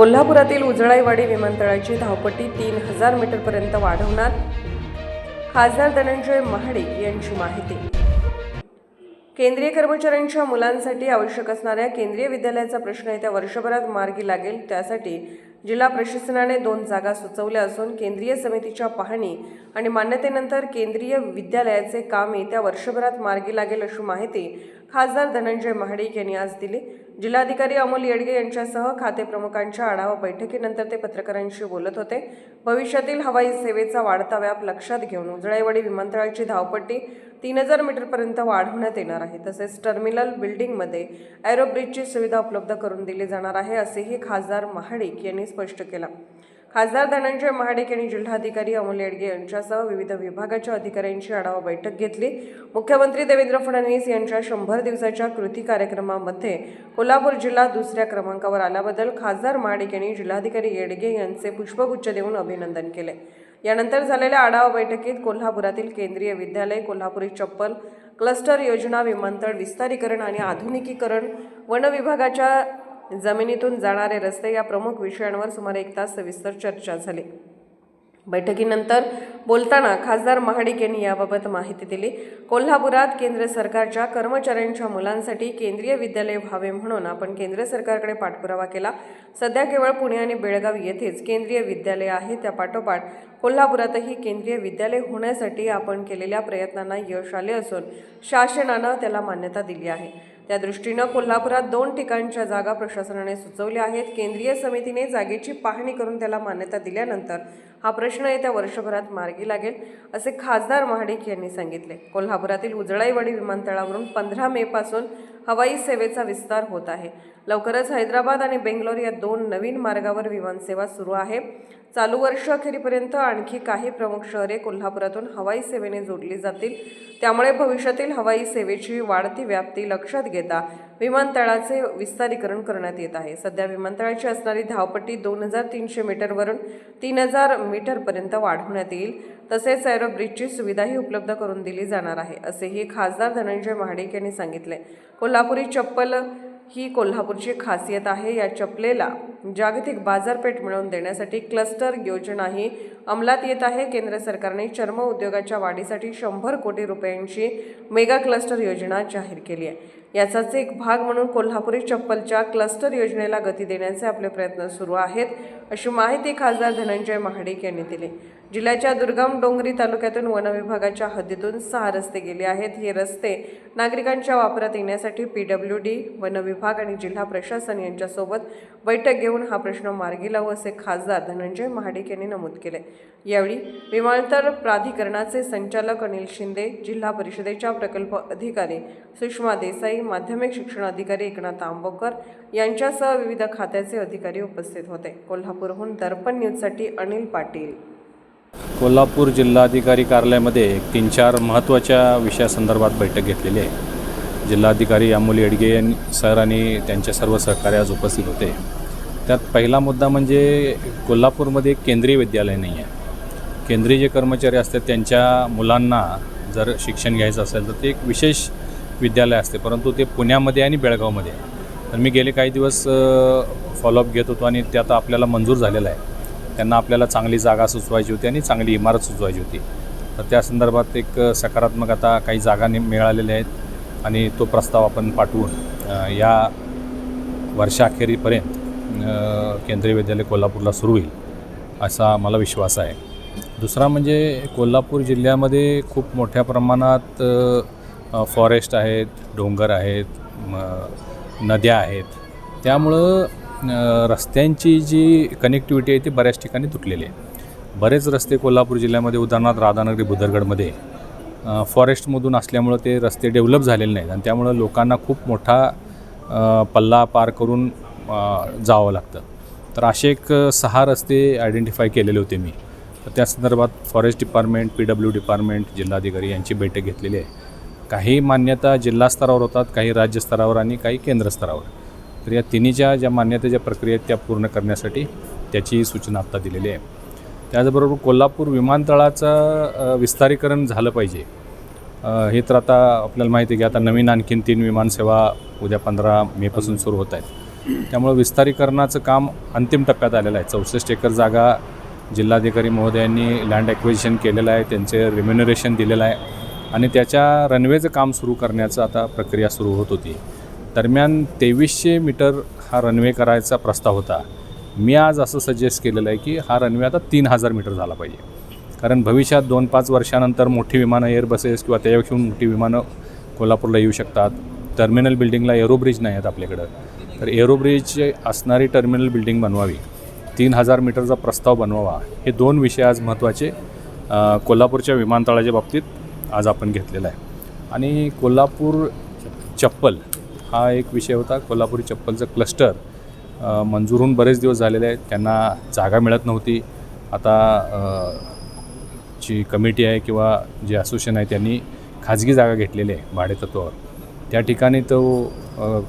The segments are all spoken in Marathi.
कोल्हापुरातील उजळाईवाडी विमानतळाची धावपट्टी तीन हजार मीटरपर्यंत वाढवणार खासदार धनंजय महाडिक यांची माहिती. केंद्रीय कर्मचाऱ्यांच्या मुलांसाठी आवश्यक असणाऱ्या केंद्रीय विद्यालयाचा प्रश्न येत्या वर्षभरात मार्गी लागेल त्यासाठी जिल्हा प्रशासनाने दोन जागा सुचवल्या असून केंद्रीय समितीच्या पाहणी आणि मान्यतेनंतर केंद्रीय विद्यालयाचे काम येत्या वर्षभरात मार्गी लागेल अशी माहिती खासदार धनंजय महाडिक यांनी आज दिली. जिल्हाधिकारी अमोल येडगे यांच्यासह खाते प्रमुखांच्या आढावा बैठकीनंतर ते पत्रकारांशी बोलत होते. भविष्यातील हवाई सेवेचा वाढता व्याप लक्षात घेऊन उजळाईवाडी विमानतळाची धावपट्टी तीन हजार मीटरपर्यंत वाढवण्यात येणार आहे. तसेच टर्मिनल बिल्डिंगमध्ये एरोब्रिजची सुविधा उपलब्ध करून दिली जाणार आहे असेही खासदार महाडिक यांनी स्पष्ट केलं. खासदार धनंजय महाडिक यांनी जिल्हाधिकारी अमोल येडगे यांच्यासह विविध विभागाच्या अधिकाऱ्यांची आढावा बैठक घेतली. मुख्यमंत्री देवेंद्र फडणवीस यांच्या शंभर दिवसाच्या कृती कार्यक्रमामध्ये कोल्हापूर जिल्हा दुसऱ्या क्रमांकावर आल्याबद्दल खासदार महाडिक यांनी जिल्हाधिकारी येडगे यांचे पुष्पगुच्छ देऊन अभिनंदन केले. यानंतर झालेल्या आढावा बैठकीत कोल्हापुरातील केंद्रीय विद्यालय कोल्हापुरी चप्पल क्लस्टर योजना विमानतळ विस्तारीकरण आणि आधुनिकीकरण वन विभागाच्या जमिनीतून जाणारे रस्ते या प्रमुख विषयांवर सुमारे एक तास सविस्तर चर्चा झाली. बैठकीनंतर बोलताना खासदार महाडिक यांनी याबाबत माहिती दिली. कोल्हापुरात केंद्र सरकारच्या कर्मचाऱ्यांच्या मुलांसाठी केंद्रीय विद्यालय व्हावे म्हणून आपण केंद्र सरकारकडे पाठपुरावा केला. सध्या केवळ पुणे आणि बेळगाव येथेच केंद्रीय विद्यालय आहे. त्या पाठोपाठ कोल्हापुरातही केंद्रीय विद्यालय होण्यासाठी आपण केलेल्या प्रयत्नांना यश आले असून शासनानं त्याला मान्यता दिली आहे. त्या दृष्टीनं कोल्हापुरात दोन ठिकाणच्या जागा प्रशासनाने सुचवल्या आहेत. केंद्रीय समितीने जागेची पाहणी करून त्याला मान्यता दिल्यानंतर हा प्रश्न येत्या वर्षभरात मार्गी लागेल असे खासदार महाडिक यांनी सांगितले. कोल्हापुरातील उजळाईवाडी विमानतळावरून पंधरा मेपासून हवाई सेवेचा विस्तार होत आहे. लवकरच हैदराबाद आणि बेंगलोर या दोन नवीन मार्गावर विमानसेवा सुरू आहे. चालू वर्ष अखेरीपर्यंत आणखी काही प्रमुख शहरे कोल्हापुरातून हवाई सेवेने जोडली जातील. त्यामुळे भविष्यातील हवाई सेवेची वाढती व्याप्ती लक्षात घेता विमानतळाचे विस्तारीकरण करण्यात येत आहे. सध्या विमानतळाची असणारी धावपट्टी दोन हजार तीनशे मीटरवरून तीन हजार मीटरपर्यंत वाढवण्यात येईल. तसेच एरोब्रिजची सुविधाही उपलब्ध करून दिली जाणार आहे असेही खासदार धनंजय महाडिक यांनी सांगितले. कोल्हापुरी चप्पल ही कोल्हापूरची खासियत आहे. या चपलेला जागतिक बाजारपेठ मिळवून देण्यासाठी क्लस्टर योजनाही अंमलात येत आहे. केंद्र सरकारने चर्म उद्योगाच्या वाढीसाठी शंभर कोटी रुपयांची मेगा क्लस्टर योजना जाहीर केली आहे. याचाच एक भाग म्हणून कोल्हापुरी चप्पलच्या क्लस्टर योजनेला गती देण्याचे आपले प्रयत्न सुरू आहेत अशी माहिती खासदार धनंजय महाडिक यांनी दिली. जिल्ह्याच्या दुर्गम डोंगरी तालुक्यातून वन विभागाच्या हद्दीतून सहा रस्ते गेले आहेत. हे रस्ते नागरिकांच्या वापरात येण्यासाठी पी डब्ल्यू डी वन विभाग आणि जिल्हा प्रशासन यांच्यासोबत बैठक घेऊन हा प्रश्न मार्गी लावू असे खासदार धनंजय महाडिक यांनी नमूद केले. यावेळी विमानतळ प्राधिकरणाचे संचालक अनिल शिंदे जिल्हा परिषदेच्या प्रकल्प अधिकारी सुषमा देसाई माध्यमिक शिक्षण अधिकारी एकनाथ आंबोकर यांच्यासह विविध खात्याचे अधिकारी उपस्थित होते. कोल्हापूरहून दर्पण न्यूजसाठी अनिल पाटील. कोल्हापूर जिल्हाधिकारी कार्यालयामध्ये तीन चार महत्त्वाच्या विषयासंदर्भात बैठक घेतलेली आहे. जिल्हाधिकारी अमोल येडगे यांनी सर आणि त्यांच्या सर्व सहकारी आज उपस्थित होते. त्यात पहिला मुद्दा म्हणजे कोल्हापूरमध्ये केंद्रीय विद्यालय नाही आहे. केंद्रीय जे कर्मचारी असतात त्यांच्या मुलांना जर शिक्षण घ्यायचं असेल तर ते एक विशेष विद्यालय असते परंतु ते पुण्यामध्ये आणि बेळगावमध्ये तर मी गेले काही दिवस फॉलोअप घेत होतो आणि ते आता आपल्याला मंजूर झालेलं आहे. त्यांना आपल्याला चांगली जागा सुचवायची होती आणि चांगली इमारत सुचवायची होती. तर त्या संदर्भात एक सकारात्मक आता काही जागा नि मिळालेल्या आहेत आणि तो प्रस्ताव आपण पाठवून या वर्षाखेरीपर्यंत केंद्रीय विद्यालय कोल्हापूरला सुरू होईल असा मला विश्वास आहे. दुसरा म्हणजे कोल्हापूर जिल्ह्यामध्ये खूप मोठ्या प्रमाणात फॉरेस्ट आहेत डोंगर आहेत नद्या आहेत. त्यामुळं रस्त्यांची जी कनेक्टिव्हिटी आहे ती बऱ्याच ठिकाणी तुटलेली आहे. बरेच रस्ते कोल्हापूर जिल्ह्यामध्ये उदाहरणार्थ राधानगरी बुदरगडमध्ये फॉरेस्टमधून असल्यामुळं ते रस्ते डेव्हलप झालेले नाहीत आणि त्यामुळं लोकांना खूप मोठा पल्ला पार करून जावं लागतं. तर असे एक सहा रस्ते आयडेंटिफाय केलेले होते मी. तर त्या संदर्भात forest department P W department जिल्हाधिकारी यांची बैठक घेतलेली आहे. काही मान्यता जिल्हा स्तरावर होतात काही राज्य स्तरावर आणि काही केंद्र स्तरावर. तर या तिन्हीच्या ज्या मान्यतेच्या प्रक्रिया आहेत त्या पूर्ण करण्यासाठी त्याची सूचना आत्ता दिलेली आहे. त्याचबरोबर कोल्हापूर विमानतळाचं विस्तारीकरण झालं पाहिजे. हे तर आता आपल्याला माहिती आहे की आता नवीन आणखीन तीन विमानसेवा उद्या पंधरा मेपासून सुरू होत आहेत. त्यामुळं विस्तारीकरणाचं काम अंतिम टप्प्यात आलेलं आहे. चौसष्ट एकर जागा जिल्हाधिकारी महोदयांनी लँड ॲक्विजिशन केलेलं आहे. त्यांचे रिम्युनरेशन दिलेलं आहे. आणि त्याच्या रनवेचं काम सुरू करण्याचं आता प्रक्रिया सुरू होत होती. दरम्यान तेवीसशे मीटर हा रनवे करायचा प्रस्ताव होता. मी आज असं सजेस्ट केलेलं आहे की हा रनवे आता तीन हजार मीटर झाला पाहिजे. कारण भविष्यात दोन पाच वर्षानंतर मोठी विमानं एअरबसेस किंवा त्यापेक्षा मोठी विमानं कोल्हापूरला येऊ शकतात. टर्मिनल बिल्डिंगला एरोब्रिज नाही आहेत आपल्याकडं. तर एरोब्रिज असणारी टर्मिनल बिल्डिंग बनवावी. तीन हजार मीटरचा प्रस्ताव बनवावा. हे दोन विषय आज महत्त्वाचे कोल्हापूरच्या विमानतळाच्या बाबतीत आज आपण घेतलेला आहे. आणि कोल्हापूर चप्पल हा एक विषय होता. कोल्हापुरी चप्पलचं क्लस्टर मंजूर होऊन बरेच दिवस झालेले आहेत. त्यांना जागा मिळत नव्हती. आता जी कमिटी आहे किंवा जे असोसिएशन आहे त्यांनी खाजगी जागा घेतलेली आहे भाडेतत्वावर. त्या ठिकाणी तो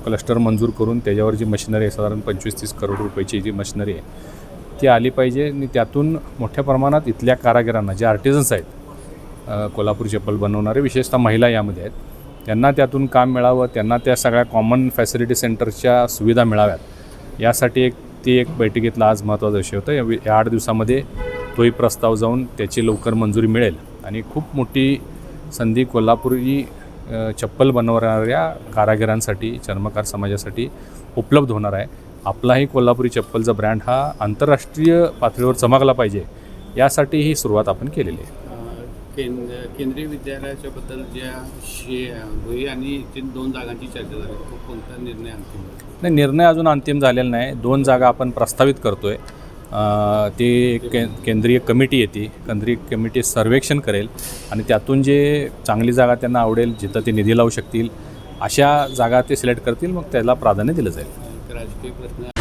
क्लस्टर मंजूर करून त्याच्यावर जी मशिनरी आहे साधारण पंचवीस तीस करोड रुपयाची जी मशिनरी आहे ती आली पाहिजे. आणि त्यातून मोठ्या प्रमाणात इथल्या कारागिरांना जे आर्टिझन्स आहेत कोल्हापूर चप्पल बनवणारे विशेषतः महिला यामध्ये आहेत त्यांना त्यातून काम मिळावं त्यांना त्या सगळ्या कॉमन फॅसिलिटी सेंटरच्या सुविधा मिळाव्यात. यासाठी एक ती एक बैठकीतला आज महत्त्वाचा विषय होता. या या आठ दिवसामध्ये तोही प्रस्ताव जाऊन त्याची लवकर मंजुरी मिळेल. आणि खूप मोठी संधी कोल्हापुरी चप्पल बनवणाऱ्या कारागिरांसाठी चर्मकार समाजासाठी उपलब्ध होणार आहे. आपलाही कोल्हापुरी चप्पलचा ब्रँड हा आंतरराष्ट्रीय पातळीवर चमकला पाहिजे. यासाठी ही सुरुवात आपण केलेली आहे. केंद्र केंद्रीय विद्यालयाच्या बद्दल ज्या शे भुई आणि तीन दोन जागांची चर्चा झाली. तो कोणता निर्णय अंतिम? नाही निर्णय अजून अंतिम झालेला नाही. दोन जागा आपण प्रस्तावित करतो आहे ती एक के केंद्रीय कमिटी येते. केंद्रीय कमिटी सर्वेक्षण करेल आणि त्यातून जे चांगली जागा त्यांना आवडेल जिथं ते निधी लावू शकतील अशा जागा ते सिलेक्ट करतील मग त्याला प्राधान्य दिलं जाईल. राजकीय प्रश्न